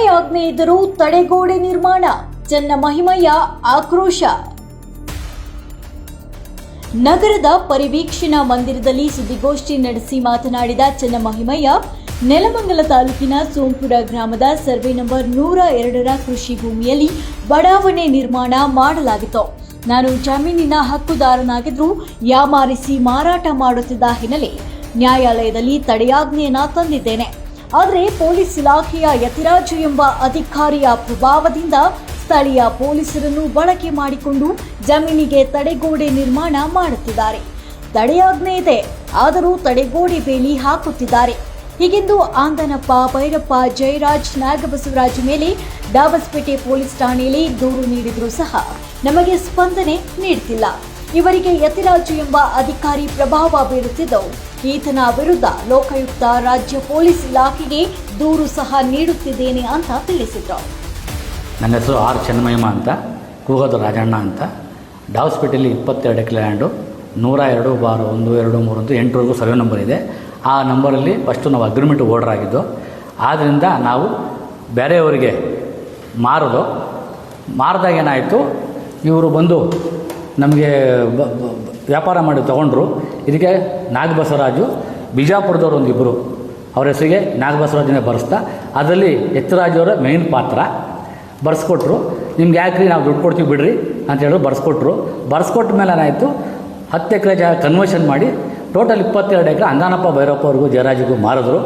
ತಡೆಯಾಜ್ಞೆ ಇದ್ದರೂ ತಡೆಗೋಡೆ ನಿರ್ಮಾಣ ಚೆನ್ನ ಮಹಿಮಯ್ಯ ಆಕ್ರೋಶ. ನಗರದ ಪರಿವೀಕ್ಷಣಾ ಮಂದಿರದಲ್ಲಿ ಸುದ್ದಿಗೋಷ್ಠಿ ನಡೆಸಿ ಮಾತನಾಡಿದ ಚೆನ್ನಮಹಿಮಯ್ಯ ನೆಲಮಂಗಲ ತಾಲೂಕಿನ ಸೋಂಪುರ ಗ್ರಾಮದ ಸರ್ವೆ ನಂಬರ್ ನೂರ ಎರಡರ ಕೃಷಿ ಭೂಮಿಯಲ್ಲಿ ಬಡಾವಣೆ ನಿರ್ಮಾಣ ಮಾಡಲಾಗಿತ್ತು. ನಾನು ಜಮೀನಿನ ಹಕ್ಕುದಾರನಾಗಿದ್ರೂ ಯಾಮಾರಿಸಿ ಮಾರಾಟ ಮಾಡುತ್ತಿದ್ದ ಹಿನ್ನೆಲೆ ನ್ಯಾಯಾಲಯದಲ್ಲಿ ತಡೆಯಾಜ್ಞೆಯನ್ನ ತಂದಿದ್ದೇನೆ. ಆದರೆ ಪೊಲೀಸ್ ಇಲಾಖೆಯ ಯತಿರಾಜು ಎಂಬ ಅಧಿಕಾರಿಯ ಪ್ರಭಾವದಿಂದ ಸ್ಥಳೀಯ ಪೊಲೀಸರನ್ನು ಬಳಕೆ ಮಾಡಿಕೊಂಡು ಜಮೀನಿಗೆ ತಡೆಗೋಡೆ ನಿರ್ಮಾಣ ಮಾಡುತ್ತಿದ್ದಾರೆ. ತಡೆಯಾಜ್ಞೆ ಇದೆ, ಆದರೂ ತಡೆಗೋಡೆ ಬೇಲಿ ಹಾಕುತ್ತಿದ್ದಾರೆ. ಹೀಗೆಂದು ಆಂದನಪ್ಪ ಭೈರಪ್ಪ ಜಯರಾಜ್ ನಾಗಬಸವರಾಜ್ ಮೇಲೆ ಡಾಬಸ್ಪೇಟೆ ಪೊಲೀಸ್ ಠಾಣೆಯಲ್ಲಿ ದೂರು ನೀಡಿದರೂ ಸಹ ನಮಗೆ ಸ್ಪಂದನೆ ನೀಡುತ್ತಿಲ್ಲ ಇವರಿಗೆ ಯತಿರಾಜು ಎಂಬ ಅಧಿಕಾರಿ ಪ್ರಭಾವ ಬೀರುತ್ತಿದ್ದು ಈತನ ವಿರುದ್ಧ ಲೋಕಾಯುಕ್ತ ರಾಜ್ಯ ಪೊಲೀಸ್ ಇಲಾಖೆಗೆ ದೂರು ಸಹ ನೀಡುತ್ತಿದ್ದೇನೆ ಅಂತ ತಿಳಿಸಿದರು. ನನ್ನ ಹೆಸರು ಆರ್ ಚನ್ನಮಯಮ್ಮ ಅಂತ, ಕೂಗೋದು ರಾಜಣ್ಣ ಅಂತ. ಡಾಸ್ಪಿಟಲ್ ಇಪ್ಪತ್ತೆರಡು ಎಕರೆ ಲ್ಯಾಂಡು ನೂರ ಎರಡು ಬಾರು ಒಂದು, ಎರಡು ಮೂರು ಅಂತ ಎಂಟುವರೆಗೂ ಸರ್ವೆ ನಂಬರ್ ಇದೆ. ಆ ನಂಬರಲ್ಲಿ ಫಸ್ಟು ನಾವು ಅಗ್ರಿಮೆಂಟ್ ಓರ್ಡರ್ ಆಗಿದ್ದು ಆದ್ದರಿಂದ ನಾವು ಬೇರೆಯವರಿಗೆ ಮಾರೋದು. ಮಾರಿದಾಗ ಏನಾಯಿತು ಇವರು ಬಂದು ನಮಗೆ ವ್ಯಾಪಾರ ಮಾಡಿ ತೊಗೊಂಡ್ರು. ಇದಕ್ಕೆ ನಾಗಬಸವರಾಜು, ಬಿಜಾಪುರದವ್ರು ಒಂದು ಇಬ್ಬರು ಅವ್ರ ಹೆಸರಿಗೆ ನಾಗಬಸವರಾಜನೇ ಬರೆಸ್ತಾ, ಅದರಲ್ಲಿ ಎತ್ತರಾಜವರ ಮೇನ್ ಪಾತ್ರ. ಬರ್ಸ್ಕೊಟ್ರು. ನಿಮ್ಗೆ ಯಾಕ್ರಿ ನಾವು ದುಡ್ಡು ಕೊಡ್ತೀವಿ ಬಿಡ್ರಿ ಅಂತ ಹೇಳಿದ್ರು ಬರ್ಸ್ಕೊಟ್ರು. ಬರ್ಸ್ಕೊಟ್ಟ ಮೇಲೆ ಏನಾಯಿತು, ಹತ್ತು ಎಕರೆ ಜಾಗ ಕನ್ವರ್ಷನ್ ಮಾಡಿ ಟೋಟಲ್ ಇಪ್ಪತ್ತೆರಡು ಎಕರೆ ಅಂದಾನಪ್ಪ ಭೈರಪ್ಪ ಅವ್ರಿಗೂ ಜಯರಾಜಿಗೂ ಮಾರಿದ್ರು.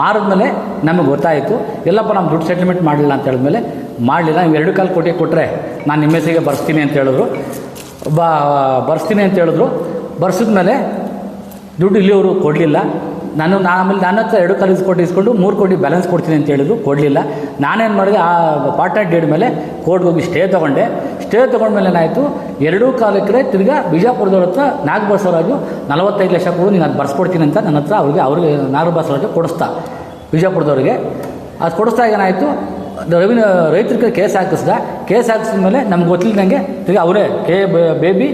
ಮಾರಿದ್ಮೇಲೆ ನಮಗೆ ಗೊತ್ತಾಯಿತು, ಎಲ್ಲಪ್ಪ ನಮ್ಮ ದುಡ್ಡು ಸೆಟ್ಲ್ಮೆಂಟ್ ಮಾಡಲಿಲ್ಲ ಅಂತ ಹೇಳಿದ್ಮೇಲೆ, ಮಾಡಲಿಲ್ಲ. ನೀವು ಎರಡು ಕಾಲು ಕೋಟಿ ಕೊಟ್ಟರೆ ನಾನು ನಿಮ್ಮ ಹೆಸರಿಗೆ ಬರ್ಸ್ತೀನಿ ಅಂತ ಹೇಳಿದ್ರು. ಬರ್ಸ್ತೀನಿ ಅಂತ ಹೇಳಿದ್ರು. ಬರ್ಸಿದ್ಮೇಲೆ ದುಡ್ಡು ಇಲ್ಲಿಯವರು ಕೊಡಲಿಲ್ಲ. ನಾನು, ನಾ ಆಮೇಲೆ ನನ್ನ ಹತ್ರ ಎರಡು ಕಾಲು ಇಸ್ಕೊಟ್ಟು ಇಸ್ಕೊಂಡು ಮೂರು ಕೋಟಿ ಬ್ಯಾಲೆನ್ಸ್ ಕೊಡ್ತೀನಿ ಅಂತ ಹೇಳಿದ್ರು, ಕೊಡಲಿಲ್ಲ. ನಾನೇನು ಮಾಡಿದೆ, ಆ ಪಾರ್ಟ್ನರ್ ಡೇಡ್ ಮೇಲೆ ಕೋರ್ಟ್ಗೆ ಹೋಗಿ ಸ್ಟೇ ತೊಗೊಂಡೆ. ಸ್ಟೇ ತೊಗೊಂಡ್ಮೇಲೆ ಏನಾಯಿತು, ಎರಡೂ ಕಾಲಕ್ಕೆ ತಿರ್ಗಾ ಬಿಜಾಪುರದವ್ರ ಹತ್ರ ನಾಗಬಸವರಾಜು ನಲವತ್ತೈದು ಲಕ್ಷ ಕೊಡು, ನೀನು ಅದು ಬರ್ಸ್ಕೊಡ್ತೀನಿ ಅಂತ ನನ್ನ ಹತ್ರ ಅವ್ರಿಗೆ ಅವ್ರಿಗೆ ನಾಗಬಸವರಾಜು ಕೊಡಿಸ್ತಾ, ಬಿಜಾಪುರದವ್ರಿಗೆ. ಅದು ಕೊಡಿಸ್ದಾಗ ಏನಾಯಿತು ರವಿನ ರೈತರಿಗೆ ಕೇಸ್ ಹಾಕಿಸ್ದ. ಕೇಸ್ ಹಾಕಿಸಿದ ಮೇಲೆ ನಮ್ಗೆ ಗೊತ್ತಿಲ್ಲದಂಗೆ ತಿರ್ಗಿ ಅವರೇ ಕೆ ಬೇಬಿ,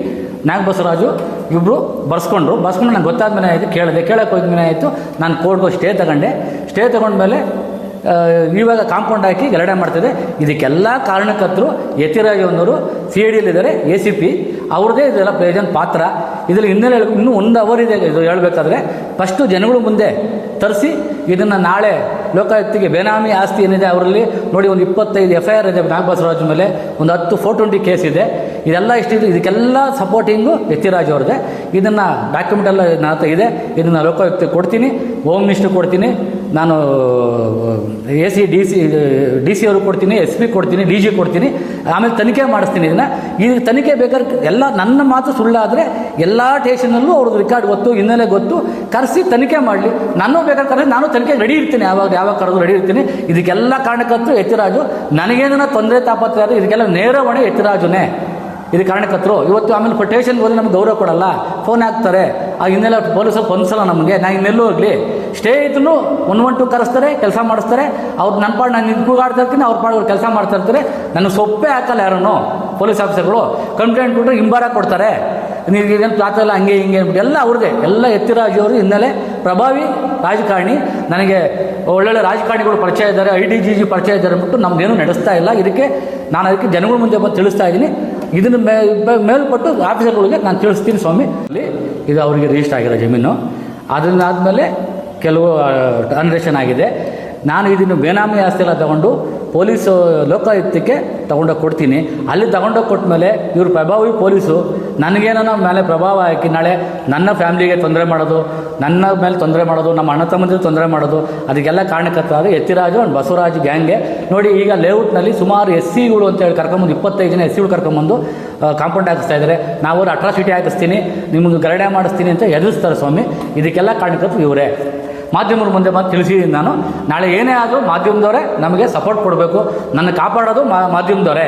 ನಾಗಬಸವರಾಜು ಇಬ್ಬರು ಬರ್ಸ್ಕೊಂಡ್ರು. ಬರ್ಸ್ಕೊಂಡು ನಂಗೆ ಗೊತ್ತಾದ ಮೇಲೆ ಆಯಿತು, ಕೇಳಿದೆ. ಕೇಳಕ್ಕೆ ಹೋದ್ಮೇಲೆ ಆಯಿತು, ನಾನು ಕೋರ್ಟ್ಗೆ ಸ್ಟೇ ತಗೊಂಡೆ. ಸ್ಟೇ ತಗೊಂಡ್ಮೇಲೆ ಇವಾಗ ಕಾಂಪೌಂಡ್ ಹಾಕಿ ಗಲಾಟೆ ಮಾಡ್ತಿದೆ. ಇದಕ್ಕೆಲ್ಲ ಕಾರಣಕರ್ತರು ಯತಿರಾಜನವರು ಸಿ ಐ ಡಿಯಲ್ಲಿದ್ದಾರೆ ಎ ಸಿ ಪಿ. ಅವ್ರದ್ದೇ ಇದೆಲ್ಲ ಪ್ರಯೋಜನ ಪಾತ್ರ. ಇದರಲ್ಲಿ ಹಿನ್ನೆಲೆ ಇನ್ನೂ ಒಂದು ಅವರ್ ಇದೆ ಇದು ಹೇಳಬೇಕಾದ್ರೆ. ಫಸ್ಟು ಜನಗಳು ಮುಂದೆ ತರಿಸಿ ಇದನ್ನು ನಾಳೆ ಲೋಕಾಯುಕ್ತಿಗೆ ಬೇನಾಮಿ ಆಸ್ತಿ ಏನಿದೆ ಅವರಲ್ಲಿ? ನೋಡಿ ಒಂದು ಇಪ್ಪತ್ತೈದು ಎಫ್ ಐ ಆರ್ ಇದೆ ನಾಗಬಸವರಾಜ್ ಮೇಲೆ. ಒಂದು ಹತ್ತು ಫೋರ್ ಟ್ವೆಂಟಿ ಕೇಸ್ ಇದೆ. ಇದೆಲ್ಲ ಇಷ್ಟಿದೆ ಇದಕ್ಕೆಲ್ಲ ಸಪೋರ್ಟಿಂಗು ಯತಿರಾಜ್ ಅವ್ರದ್ದೇ. ಇದನ್ನು ಡಾಕ್ಯುಮೆಂಟ್ ಎಲ್ಲ ಹತ್ರ ಇದೆ. ಇದನ್ನು ಲೋಕಾಯುಕ್ತ ಕೊಡ್ತೀನಿ. ಹೋಮ್ ಮಿನಿಸ್ಟ್ರ್ ಕೊಡ್ತೀನಿ. ನಾನು A C D C D C ಅವ್ರಿಗೆ ಕೊಡ್ತೀನಿ ಎಸ್ ಪಿ ಕೊಡ್ತೀನಿ ಡಿ ಜಿ ಕೊಡ್ತೀನಿ, ಆಮೇಲೆ ತನಿಖೆ ಮಾಡಿಸ್ತೀನಿ ಇದನ್ನು. ಈ ತನಿಖೆ ಬೇಕಾದ್ರೆ ಎಲ್ಲ ನನ್ನ ಮಾತು ಸುಳ್ಳಾದರೆ ಎಲ್ಲ ಟೇಷನಲ್ಲೂ ಅವ್ರದ್ದು ರೆಕಾರ್ಡ್ ಗೊತ್ತು, ಹಿನ್ನೆಲೆ ಗೊತ್ತು. ಕರೆಸಿ ತನಿಖೆ ಮಾಡಲಿ. ನಾನು ಬೇಕಾದ್ರೆ ಕರೆಸಿ, ನಾನು ತನಿಖೆ ರೆಡಿ ಇರ್ತೀನಿ, ಯಾವಾಗ ಯಾವಾಗ ಕರೆದು ರೆಡಿ ಇರ್ತೀನಿ. ಇದಕ್ಕೆಲ್ಲ ಕಾರಣಕ್ಕಂತೂ ಎತ್ತಿರಾಜು. ನನಗೇನ ತೊಂದರೆ ತಾಪತ್ರೆ ಆದರೆ ಇದಕ್ಕೆಲ್ಲ ನೇರ ಹೊಣೆ ಎತ್ತಿರಾಜುನೇ. ಇದು ಕಾರಣಕರ್ತರು ಇವತ್ತು ಆಮೇಲೆ ಪೊಟೇಷನ್ ಹೋದ್ರೆ ನಮ್ಗೆ ಗೌರವ ಕೊಡಲ್ಲ. ಫೋನ್ ಹಾಕ್ತಾರೆ. ಆ ಹಿನ್ನೆಲೆ ಪೊಲೀಸರು ಹೊಂದಿಸಲ್ಲ ನಮಗೆ. ನಾನು ಇನ್ನೆಲ್ಲೂ ಹೋಗಲಿ. ಸ್ಟೇ ಒನ್ ಒನ್ ಟು ಕರೆಸ್ತಾರೆ, ಕೆಲಸ ಮಾಡಿಸ್ತಾರೆ. ಅವ್ರು ನನ್ನ ಪಾಡು ನಾನು ನಿಂತು ಕೂಗಾಡ್ತಾ ಇರ್ತೀನಿ, ಅವ್ರ ಪಾಡು ಕೆಲಸ ಮಾಡ್ತಾ ಇರ್ತಾರೆ. ನನಗೆ ಸೊಪ್ಪೆ ಹಾಕಲ್ಲ ಯಾರನ್ನು ಪೊಲೀಸ್ ಆಫೀಸರ್ಗಳು. ಕಂಪ್ಲೇಂಟ್ ಕೊಟ್ಟರೆ ಹಿಂಬಾರ ಕೊಡ್ತಾರೆ. ನೀವು ಏನು ಇಲ್ಲ ಹಂಗೆ ಹಿಂಗೆ ಎಲ್ಲ ಅವ್ರದ್ದೇ ಎಲ್ಲ ಎತ್ತಿರಾಜು ಅವರು ಹಿನ್ನೆಲೆ ಪ್ರಭಾವಿ ರಾಜಕಾರಣಿ. ನನಗೆ ಒಳ್ಳೊಳ್ಳೆ ರಾಜಕಾರಣಿಗಳು ಪರಿಚಯ ಇದ್ದಾರೆ, ಐ ಡಿ ಜಿ ಜಿ ಪರಿಚಯ ಇದ್ದಾರೆ ಅಂದ್ಬಿಟ್ಟು ನಮ್ಗೇನು ನಡೆಸ್ತಾ ಇಲ್ಲ. ಇದಕ್ಕೆ ನಾನು ಅದಕ್ಕೆ ಜನಗಳ ಮುಂದೆ ಬಂದು ತಿಳಿಸ್ತಾ ಇದ್ದೀನಿ ಇದನ್ನು ಮೇ ಮೇಲ್ಪಟ್ಟು ಆಫೀಸರ್ಗಳಿಗೆ ನಾನು ತಿಳಿಸ್ತೀನಿ ಸ್ವಾಮಿ. ಅಲ್ಲಿ ಇದು ಅವರಿಗೆ ರಿಜಿಸ್ಟರ್ ಆಗಿರೋ ಜಮೀನು. ಅದನ್ನ ಆದಮೇಲೆ ಕೆಲವು ಟ್ರಾನ್ಸಾಕ್ಷನ್ ಆಗಿದೆ. ನಾನು ಇದನ್ನು ಬೇನಾಮಿ ಆಸ್ತಿ ಎಲ್ಲ ತಗೊಂಡು ಪೊಲೀಸು ಲೋಕಾಯುಕ್ತಕ್ಕೆ ತಗೊಂಡೋಗಿ ಕೊಡ್ತೀನಿ. ಅಲ್ಲಿ ತಗೊಂಡೋಗಿ ಕೊಟ್ಟ ಮೇಲೆ ಇವರು ಪ್ರಭಾವಿ ಪೊಲೀಸು ನನಗೇನೋ ಮೇಲೆ ಪ್ರಭಾವ ಹಾಕಿ ನಾಳೆ ನನ್ನ ಫ್ಯಾಮ್ಲಿಗೆ ತೊಂದರೆ ಮಾಡೋದು, ನನ್ನ ಮೇಲೆ ತೊಂದರೆ ಮಾಡೋದು, ನಮ್ಮ ಅಣ್ಣ ತಮ್ಮಂದಿರು ತೊಂದರೆ ಮಾಡೋದು, ಅದಕ್ಕೆಲ್ಲ ಕಾರಣಕರ್ತಾದ ಎತ್ತಿರಾಜು ಒಂದು ಬಸವರಾಜ್ ಗ್ಯಾಂಗೆ ನೋಡಿ, ಈಗ ಲೇಔಟ್ನಲ್ಲಿ ಸುಮಾರು ಎಸ್ ಸಿಗಳು ಅಂತ ಹೇಳಿ ಕರ್ಕೊಂಬಂದು, ಇಪ್ಪತ್ತೈದು ಜನ ಎಸ್ ಸಿಗಳು ಕರ್ಕೊಂಬಂದು ಕಾಂಪೌಂಡ್ ಹಾಕಿಸ್ತಾ ಇದ್ದಾರೆ ನಾವು ಅಟ್ರಾಸಿಟಿ ಹಾಕಿಸ್ತೀನಿ, ನಿಮಗೆ ಗರಡೆ ಮಾಡಿಸ್ತೀನಿ ಅಂತ ಎದುರಿಸ್ತಾರೆ ಸ್ವಾಮಿ. ಇದಕ್ಕೆಲ್ಲ ಕಾರಣಕರ್ತರು ಇವರೇ. ಮಾಧ್ಯಮರ ಮುಂದೆ ಬಂದು ತಿಳಿಸಿದ್ದೀನಿ ನಾನು. ನಾಳೆ ಏನೇ ಆದರೂ ಮಾಧ್ಯಮದವರೇ ನಮಗೆ ಸಪೋರ್ಟ್ ಕೊಡಬೇಕು. ನನ್ನ ಕಾಪಾಡೋದು ಮಾಧ್ಯಮದವರೇ.